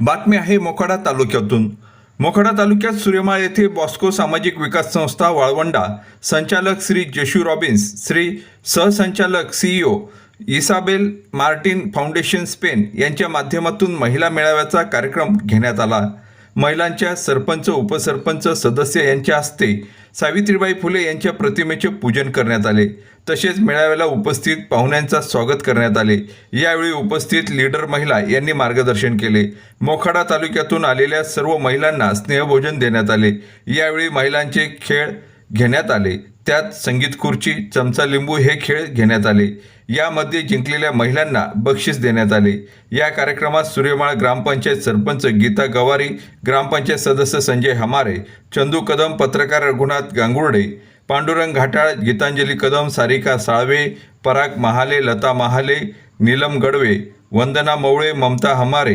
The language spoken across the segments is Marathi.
बातमी आहे मोखाडा तालुक्यातून. मोखाडा तालुक्यात सूर्यमाळ येथे बॉस्को सामाजिक विकास संस्था वाळवंडा संचालक श्री जेशू रॉबिन्स श्री सहसंचालक CEO Isabel Martin foundation Spain यांच्या माध्यमातून महिला मेळाव्याचा कार्यक्रम घेण्यात आला. महिलांच्या सरपंच उपसरपंच सदस्य यांच्या हस्ते सावित्रीबाई फुले यांच्या प्रतिमेचे पूजन करण्यात आले. तसेच मेळाव्याला उपस्थित पाहुण्यांचा स्वागत करण्यात आले. यावेळी उपस्थित लीडर महिला यांनी मार्गदर्शन केले. मोखाडा तालुक्यातून आलेल्या सर्व महिलांना स्नेहभोजन देण्यात आले. यावेळी महिलांचे खेळ घेण्यात आले. त्यात संगीत खुर्ची चमचा लिंबू हे खेळ घेण्यात आले. यामध्ये जिंकलेल्या महिलांना बक्षीस देण्यात आले. या कार्यक्रमात सूर्यमाळ ग्रामपंचायत सरपंच गीता गवारी ग्रामपंचायत सदस्य संजय हमारे चंदू कदम पत्रकार रघुनाथ गांगुर्डे पांडुरंग घाटाळ गीतांजली कदम सारिका साळवे पराग महाले लता महाले नीलम गडवे वंदना मवळे ममता हमारे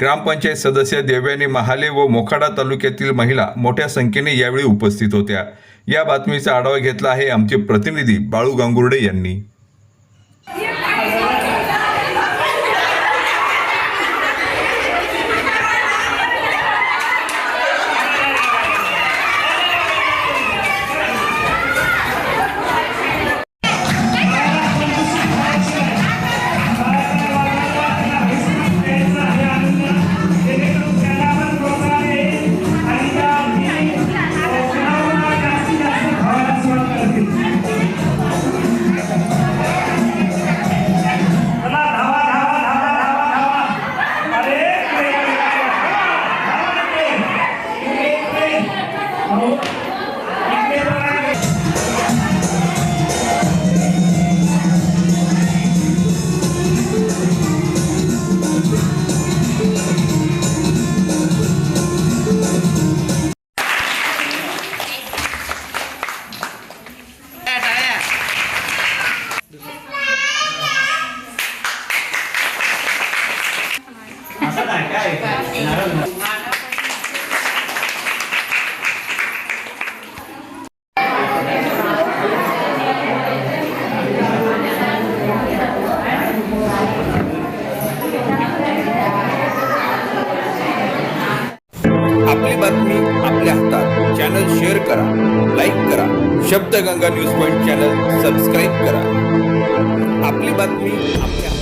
ग्रामपंचायत सदस्य देवयानी महाले व मोखाडा तालुक्यातील महिला मोठ्या संख्येने यावेळी उपस्थित होत्या. या बातमीचा आढावा घेतला आहे आमचे प्रतिनिधी बाळू गांगुर्डे यांनी. असं नाही काय नारळ आपली बातमी आपल्या हातात. चॅनल शेअर करा लाईक करा. Shabdganga news point channel subscribe करा. आपली बातमी आपल्या